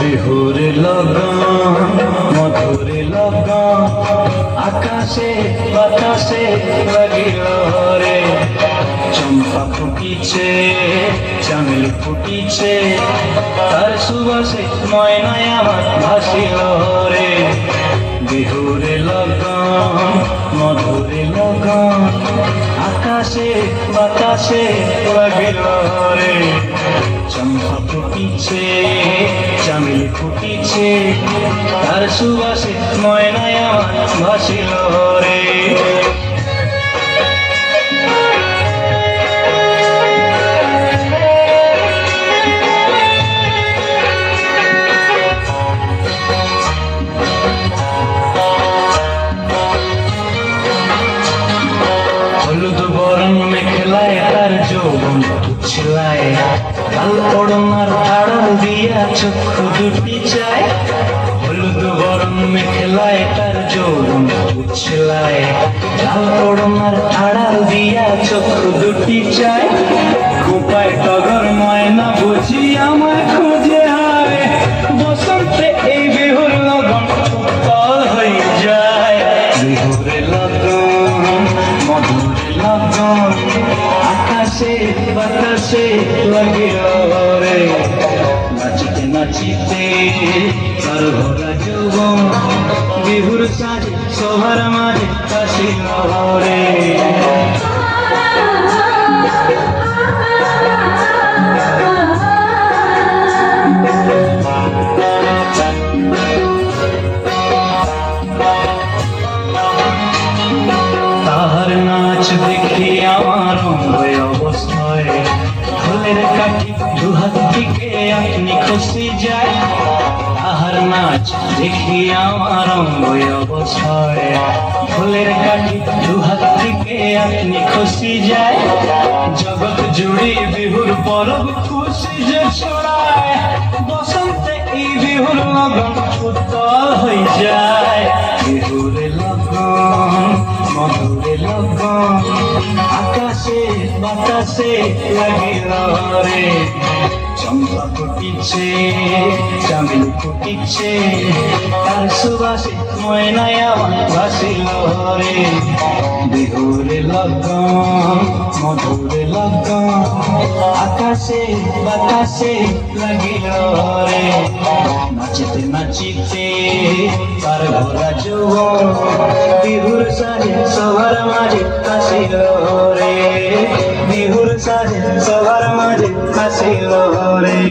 বিহুরে লগন মধুরে লগন আকাশে বাতাসে লাগিল রে। চম্পা ফুটিছে চামেলি ফুটিছে, তার সুবাসে ময়নায় আমার ভাসিল রে। বিহুরে লগন, মধুরে লগন, আকাশে বাতাসে লাগিল রে। চম্পা ফুটিছে চামেলি ফুটিছে, তার সুবাসে ময়নায় আমার ভাসিল রে। বরণ মেখলায় তার যৌবন ছিলায় লাল পড়নার আড়াল দিয়া চক্ষু দুটি চায়। হলুদ বরণ মেখলায় তার যৌবন ছিলায় লাল পড়নার আড়াল দিয়া চক্ষু দুটি চায়। কুপায় টগর ময়না বাতাসে লাগিল রে নাচিতে নাচিতে তার ভরা যৌবন বিহুর সাজে সবার মাঝে কাশিল রে দেখি আমার অবস্থায় ফুলের কাঠি, দুহাত থেকে আপনি খুশি যায়। তাহার নাচ দেখি আমার অঙ্গয় অবস্থায় ফুলের কাঠি, দুহাত থেকে আপনি খুশি যায়। জগৎ জুড়ে বিহুর পরব খুশি যে ছড়ায়। বসন্তে এই বিহুর লগন উত্তল হয়ে যায়। বিহুরে লগন, মধুরে লগন আকাশে বাতাসে লাগিল রে চম্পা ফুটিছে চামিল ফুটিছে তার সুবাসে ময়নায় আমার ভাসিল রে বিহুরে লগন, মধুরে লগন। আকাশে, বাতাসে লাগিল রে। নাচিতে নাচিতে তার ভরা যৌবন বিহুর সাজে সবার মাঝে হাসিল রে। বিহুর সাজে সবার মাঝে হাসিল রে।